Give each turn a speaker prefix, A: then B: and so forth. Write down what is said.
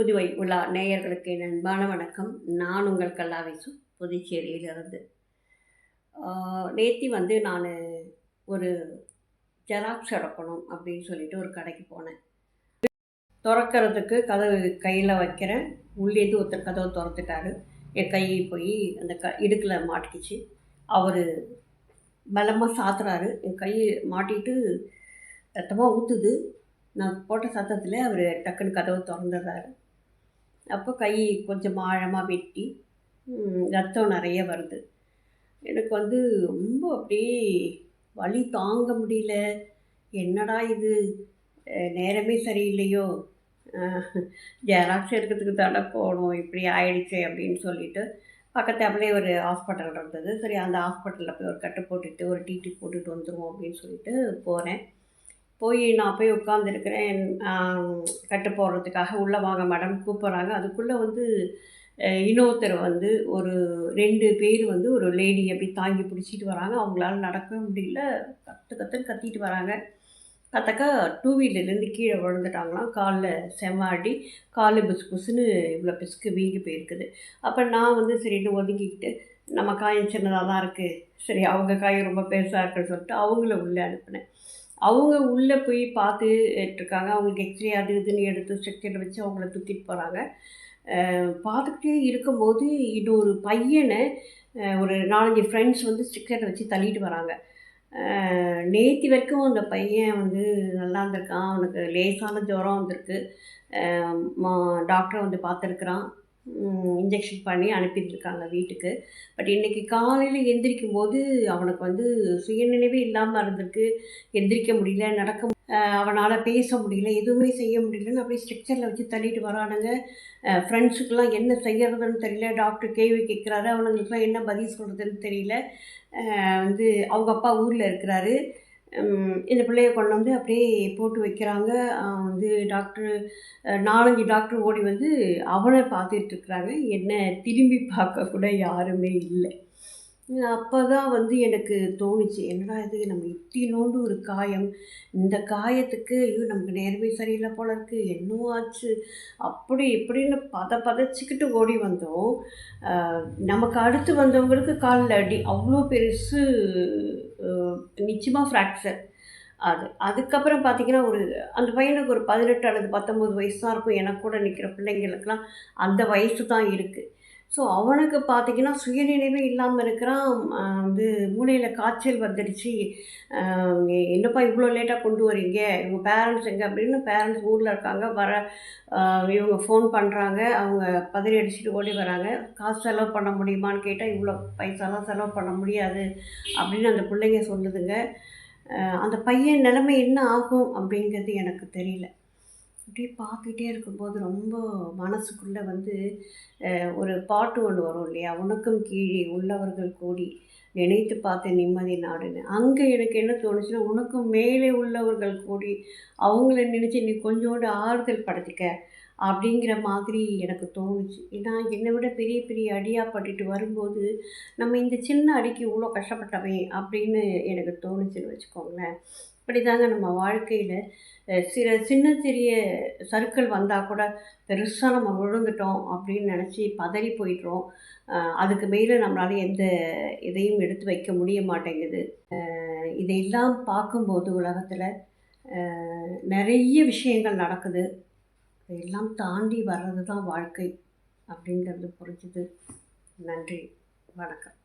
A: புதுவை உலா நேயர்களுக்கு என் அன்பான வணக்கம். நான் உங்கள் கல்லாவேசு புதுச்சேரியிலிருந்து. நேத்தி வந்து நான் ஒரு ஜெராக்ஸ் எடுக்கணும் அப்படின்னு சொல்லிட்டு ஒரு கடைக்கு போனேன். திறக்கிறதுக்கு கதவு கையில் வைக்கிறேன். உள்ளேருந்து ஒருத்தர் கதவை திறந்துட்டாரு. என் கை போய் அந்த க இடுக்கில் மாட்டிக்கிச்சு. அவர் பலமாக சாத்துறாரு. என் கையை மாட்டிட்டு ரத்தமாக ஊற்றுது நான் போட்ட சத்தத்தில் அவர் டக்குன்னு கதவை திறந்துடுறாரு. அப்போ கை கொஞ்சம் ஆழமாக வெட்டி ரத்தம் நிறைய வருது. எனக்கு வந்து ரொம்ப அப்படியே வலி தாங்க முடியல. என்னடா இது? நேரமே சரியில்லையோ? ஜெராக்ஸ் எடுக்கிறதுக்கு தானே போகணும் இப்படி ஆயிடுச்சு அப்படின்னு சொல்லிட்டு பக்கத்து அப்படியே ஒரு ஹாஸ்பிட்டல் இருந்தது. சரி அந்த ஹாஸ்பிட்டலில் போய் ஒரு கட்டு போட்டுட்டு ஒரு டிடி போட்டுட்டு வந்துடுவோம் அப்படின்னு சொல்லிட்டு போனேன். போய் நான் போய் உட்காந்துருக்கிறேன் கட்டு போடுறதுக்காக உள்ளே வாங்க மேடம் கூப்பிட்றாங்க. அதுக்குள்ளே வந்து இன்னொருத்தர் வந்து ஒரு ரெண்டு பேர் வந்து ஒரு லேடி அப்படி தாங்கி பிடிச்சிட்டு வராங்க. அவங்களால நடக்கவே முடியல. கற்று கற்றுன்னு கத்திட்டு வராங்க. கத்தக்கா டூ வீலர்லேருந்து கீழே விழுந்துட்டாங்களாம். காலில் செம்மாடி கால் பிசு புசுன்னு இவ்வளோ பிசுக்கு வீங்கி போயிருக்குது. அப்போ நான் வந்து சரின்னு ஒதுங்கிக்கிட்டு நம்ம காயம் சின்னதாக தான் இருக்குது சரி அவங்க காயம் ரொம்ப பெருசாக இருக்குன்னு சொல்லிட்டு அவங்கள உள்ளே அனுப்பினேன். அவங்க உள்ளே போய் பார்த்துட்டு இருக்காங்க அவங்களுக்கு எக்ஸ்ரே அது இதுன்னு எடுத்து ஸ்ட்ரக்சரில் வச்சு அவங்கள தூக்கிட்டு போகிறாங்க பார்த்துக்கிட்டே இருக்கும்போது இது ஒரு பையனை ஒரு நாலஞ்சு ஃப்ரெண்ட்ஸ் வந்து ஸ்ட்ரக்சரில் வச்சு தள்ளிட்டு வராங்க. நேற்று வரைக்கும் அந்த பையன் வந்து நல்லா இருந்திருக்கான். அவனுக்கு லேசான ஜுரம் வந்திருக்கு. டாக்டரை வந்து பார்த்துருக்குறான். இன்ஜெக்ஷன் பண்ணி அனுப்பிட்டுருக்காங்க வீட்டுக்கு. பட் இன்றைக்கி காலையில் எந்திரிக்கும் போது அவனுக்கு வந்து சுயநினைவே இல்லாமல் இருந்திருக்கு. எந்திரிக்க முடியல நடக்க அவனால் பேச முடியல எதுவுமே செய்ய முடியலன்னு அப்படியே ஸ்ட்ரக்சரில் வச்சு தள்ளிட்டு வரானுங்க. ஃப்ரெண்ட்ஸுக்கெல்லாம் என்ன செய்யறதுன்னு தெரியல. டாக்டர் கேள்வி கேட்குறாரு. அவனுங்களுக்குலாம் என்ன பதில் சொல்கிறதுன்னு தெரியல. வந்து அவங்க அப்பா ஊரில் இருக்கிறாரு. இந்த பிள்ளைய கொண்டு வந்து அப்படியே போட்டு வைக்கிறாங்க. வந்து டாக்டர் நாலஞ்சு டாக்டர் ஓடி வந்து அவனை பார்த்துட்டு இருக்கிறாங்க. என்ன திரும்பி பார்க்க கூட யாருமே இல்லை. அப்போ தான் வந்து எனக்கு தோணுச்சு என்னடா இது நம்ம இத்தினோண்டு ஒரு காயம். இந்த காயத்துக்கு ஐயோ நமக்கு நேர்மை சரியில்லை போல இருக்குது என்னவோ ஆச்சு. அப்படி இப்படின்னு பத பதச்சிக்கிட்டு ஓடி வந்தோம். நமக்கு அடுத்து வந்தவங்களுக்கு காலில் அடி அவ்வளோ பெருசு நிச்சயமாக ஃப்ராக்சர் அது அதுக்கப்புறம் பார்த்திங்கன்னா ஒரு அந்த பையனுக்கு ஒரு பதினெட்டு அல்லது பத்தொம்போது வயசு தான் இருக்கும் எனக்கு கூட நிற்கிற பிள்ளைங்களுக்கெல்லாம் அந்த வயசு தான் இருக்குது ஸோ அவனுக்கு பார்த்தீங்கன்னா சுயநினைவே இல்லாமல் இருக்கிறான். வந்து மூளையில் காய்ச்சல் வந்துடுச்சு. என்னப்பா இவ்வளோ லேட்டாக கொண்டு வரீங்க? இவங்க பேரண்ட்ஸ் எங்கே அப்படின்னு பேரண்ட்ஸ் ஊரில் இருக்காங்க. வர இவங்க ஃபோன் பண்ணுறாங்க அவங்க பதறி அடிச்சுட்டு ஓடி வராங்க. காசு செலவு பண்ண முடியுமான்னு கேட்டால் இவ்வளோ பைசாலாம் செலவு பண்ண முடியாது அப்படின்னு அந்த பிள்ளைங்க சொல்லுதுங்க. அந்த பையன் நிலைமை என்ன ஆகும் அப்படிங்கிறது எனக்கு தெரியல. அப்படியே பார்த்துக்கிட்டே இருக்கும்போது ரொம்ப மனசுக்குள்ளே வந்து ஒரு பாட்டு ஒன்று வரும் இல்லையா? உனக்கும் கீழே உள்ளவர்கள் கூடி நினைத்து பார்த்த நிம்மதி நாடுன்னு. அங்கே எனக்கு என்ன தோணுச்சுன்னா உனக்கும் மேலே உள்ளவர்கள் கூடி அவங்கள நினச்சி நீ கொஞ்சோண்டு ஆறுதல் படுத்திக்க அப்படிங்கிற மாதிரி எனக்கு தோணுச்சு. ஏன்னா என்னை விட பெரிய பெரிய அடியாக பட்டுட்டு வரும்போது நம்ம இந்த சின்ன அடிக்கு இவ்வளோ கஷ்டப்பட்டவே அப்படின்னு எனக்கு தோணுச்சுன்னு வச்சுக்கோங்களேன். இப்படி தாங்க நம்ம வாழ்க்கையில் சில சின்ன சிறிய சறுக்கள் வந்தால் கூட பெருசாக நம்ம விழுந்துட்டோம் அப்படின்னு நினச்சி பதறி போயிடுறோம். அதுக்கு மேலே நம்மளால எந்த இதையும் எடுத்து வைக்க முடிய மாட்டேங்குது. இதையெல்லாம் பார்க்கும்போது உலகத்தில் நிறைய விஷயங்கள் நடக்குது. இதையெல்லாம் தாண்டி வர்றது தான் வாழ்க்கை அப்படிங்கிறது புரிஞ்சுது. நன்றி. வணக்கம்.